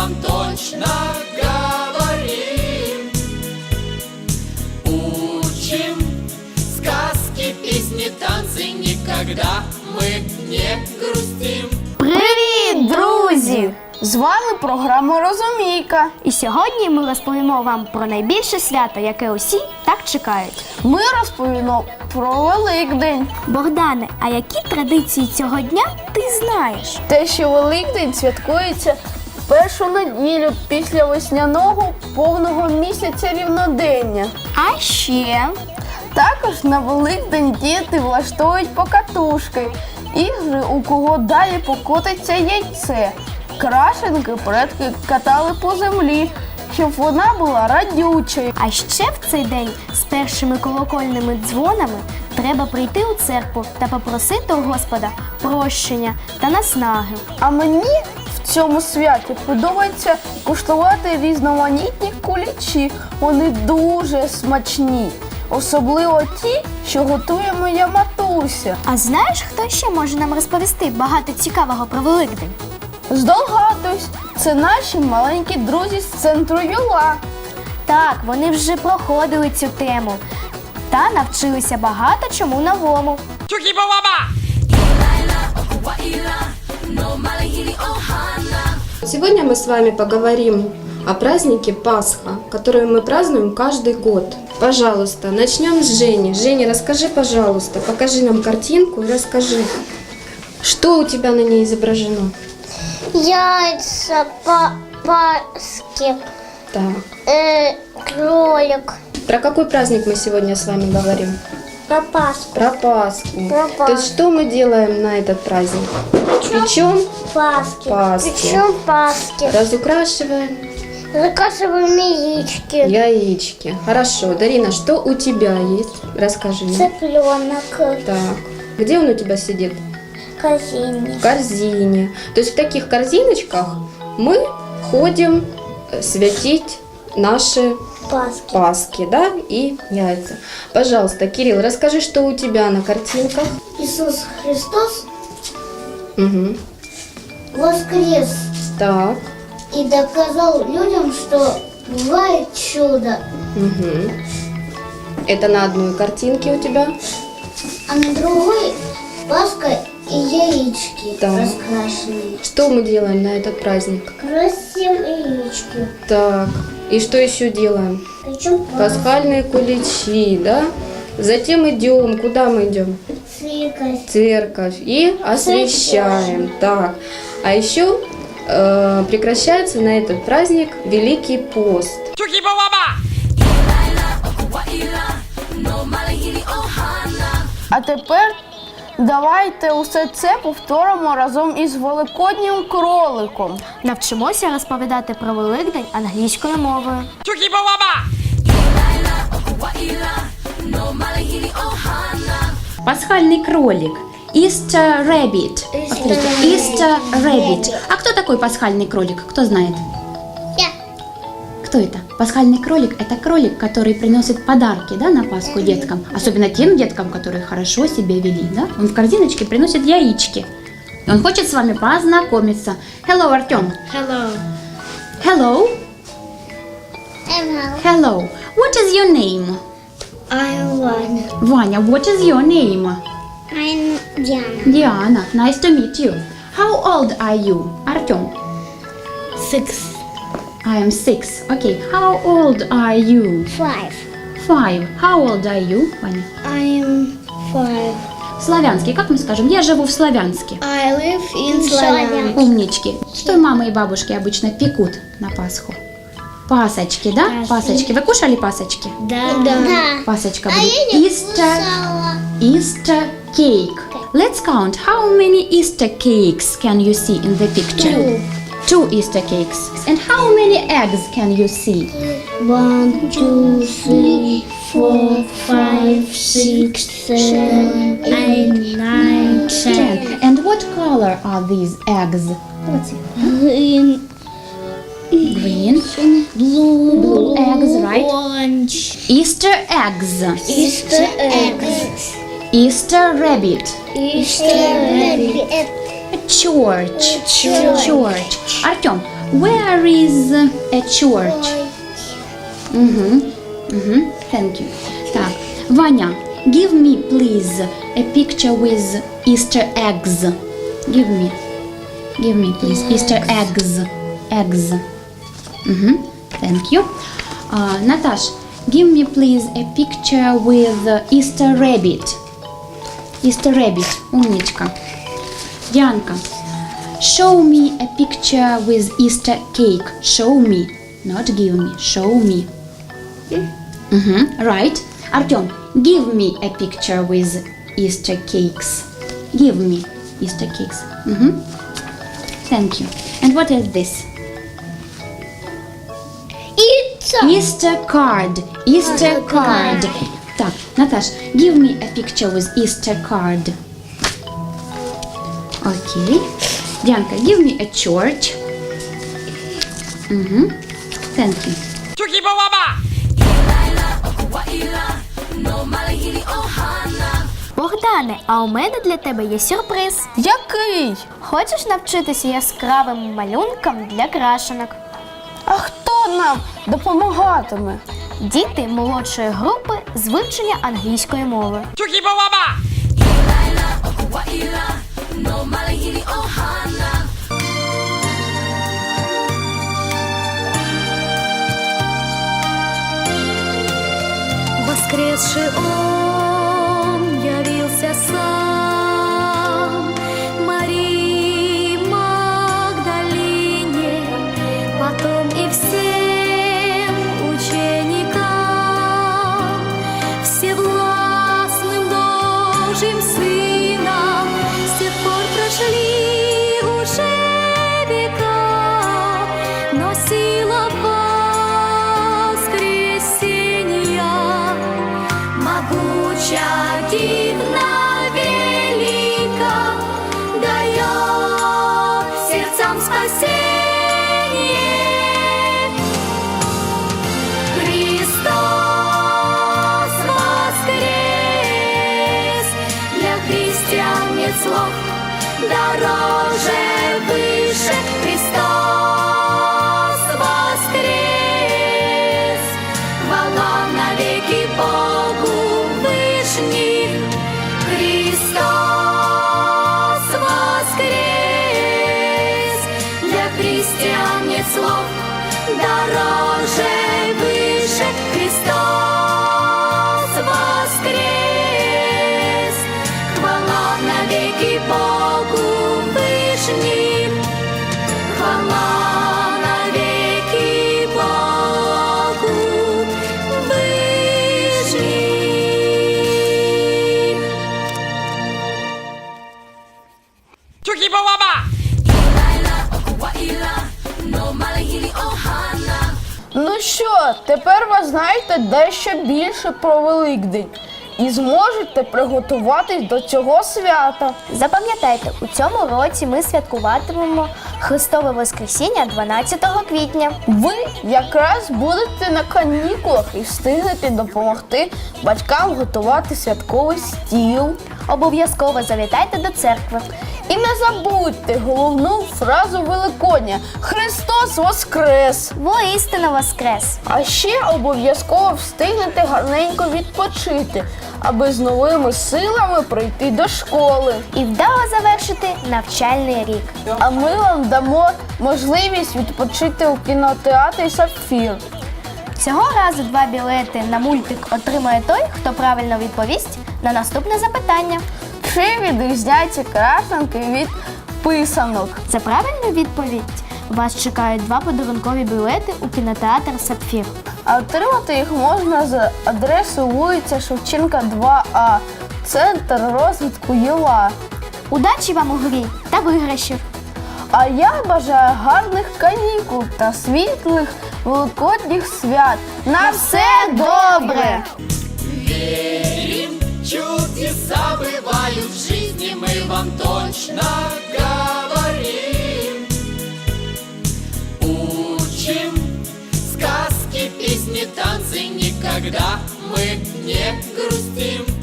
вам точно говорим. Учим сказки, песни, танцы, никогда мы не грустим. Привіт, друзі! З вами програма Розумійка. І сьогодні ми розповімо вам про найбільше свято, яке усі так чекають. Ми розповімо про Великдень. Богдане, а які традиції цього дня ти знаєш? Те, що Великдень святкується першу неділю після весняного повного місяця рівнодення. А ще Також на Великдень діти влаштовують покатушки, ігри, у кого далі покотиться яйце. Крашенки предки катали по землі, щоб вона була радючою. а ще в цей день з першими колокольними дзвонами треба прийти у церкву та попросити у Господа прощення та наснаги. А мені цьому святі подобається куштувати різноманітні кулічі. Вони дуже смачні. Особливо ті, що готує моя матуся. А знаєш, хто ще може нам розповісти багато цікавого про Великдень? Здогадуюсь, це наші маленькі друзі з центру Юла. Так, вони вже проходили цю тему та навчилися багато чому новому. Сегодня мы с вами поговорим о празднике Пасха, который мы празднуем каждый год. Пожалуйста, начнем с Жени. Женя, расскажи, пожалуйста, покажи нам картинку и расскажи, что у тебя на ней изображено. Яйца, па паски, Так. э, кролик, Про какой праздник мы сегодня с вами говорим? Про Пасху, Про Пасху. Про То есть что мы делаем на этот праздник? Печем, Паски, Паски. Причем Паски, разукрашиваем заказываем яички, яички. Хорошо. Дарина, что у тебя есть? Расскажи цыпленок, Так. Где он у тебя сидит? казине. в корзине. То есть в таких корзиночках мы ходим э, святить наши Паски. паски, да, и яйца. Пожалуйста, Кирилл, расскажи, что у тебя на картинках. Иисус Христос Мгм. воскрес Так. и доказал людям, что бывает чудо. Мгм. Это на одной картинке у тебя. А на другой Пасха и яички Да. раскрашенные. Что мы делаем на этот праздник? Красим яички. Так. И что еще делаем? Причем Пасхальные куличи, да? Затем идем. Куда мы идем? церковь. церковь и освещаем. Так. А еще э, прекращается на этот праздник Великий пост. А тепер давайте усе це повторимо разом із великоднім кроликом. Навчимося розповідати про Великдень англійською мовою. Пасхальный кролик. Easter rabbit. Easter rabbit. А кто такой пасхальный кролик? Кто знает? Кто это? Пасхальный кролик – это кролик, который приносит подарки да, на Пасху деткам. Особенно тем деткам, которые хорошо себя вели. Да? Он в корзиночке приносит яички. Он хочет с вами познакомиться. Hello, Артем. Hello. Hello. Hello. Hello. What is your name? I'm one. Ваня, what is your name? I'm Diana. Diana, nice to meet you. How old are you? Артем. Six. I am six. Okay. How old are you? Five. Five. How old are you, Ваня? I'm five. Славянский. Как мы скажем? Я живу в Славянске. I live in Slavyan. Умнички. Что мамы и бабушки обычно пекут на Пасху? Пасочки, да? Пасочки. Вы кушали пасочки? Да. Да. Пасочка будет. Easter, Easter cake. Let's count. How many Easter cakes can you see in the picture? Two. Two Easter cakes. And how many eggs can you see? One, two, three, four, five, six, seven, eight, nine, ten. Ten. And what color are these eggs? What's it? Green, Green. blue, Blue eggs, right? orange. Easter eggs. Easter eggs. Easter rabbit. Easter rabbit. Church. Church. Church. Артем, where is a church? Угу. Угу. Thank you. Так, Ваня, give me please a picture with Easter eggs. Give me. Give me please Easter eggs. Eggs. Угу. Thank you. Uh, Наташ, give me please a picture with Easter rabbit. Easter rabbit. Умничка. Янка, show me a picture with Easter cake. Show me, not give me. Show me. Mm-hmm. Right. Артем, give me a picture with Easter cakes. Give me Easter cakes. Mm-hmm. Thank you. And what is this? Easter card. Easter card. Так, Наташ, give me a picture with Easter card. Okay. Dianka, give me a church. Mm-hmm. Thank you. Богдане, а у мене для тебе є сюрприз. Який? Хочеш навчитися яскравим малюнкам для крашенок? А хто нам допомагатиме? Діти молодшої групи з вивчення англійської мови. Воскресший он явился сам. Марии Магдалине, потом и всем дивна, велика, дает сердцам спасение. Христос воскрес, для христиан нет слов дороже, выше. Христос Rama. Знаєте дещо більше про Великдень і зможете приготуватись до цього свята. Запам'ятайте, у цьому році ми святкуватимемо Христове Воскресіння 12 квітня. Ви якраз будете на канікулах і встигнете допомогти батькам готувати святковий стіл. Обов'язково завітайте до церкви. І не забудьте головну фразу Великодня Христос Воскрес! Воістину воскрес! А ще обов'язково встигнете гарненько відпочити, аби з новими силами прийти до школи. І вдало завершити навчальний рік. А ми вам дамо можливість відпочити у кінотеатрі Сапфір. Цього разу два білети на мультик отримає той, хто правильно відповість на наступне запитання. Чим відрізняються крашенки від писанок? За правильну відповідь вас чекають два подарункові білети у кінотеатр Сапфір. А отримати їх можна за адресою вулиця Шевченка 2А, центр розвитку ЮЛА. Удачі вам у грі та виграшів! А я бажаю гарних канікул та світлих великодніх свят. На все добре! Вам точно говорим. Учим сказки, песни, танцы, никогда мы не грустим.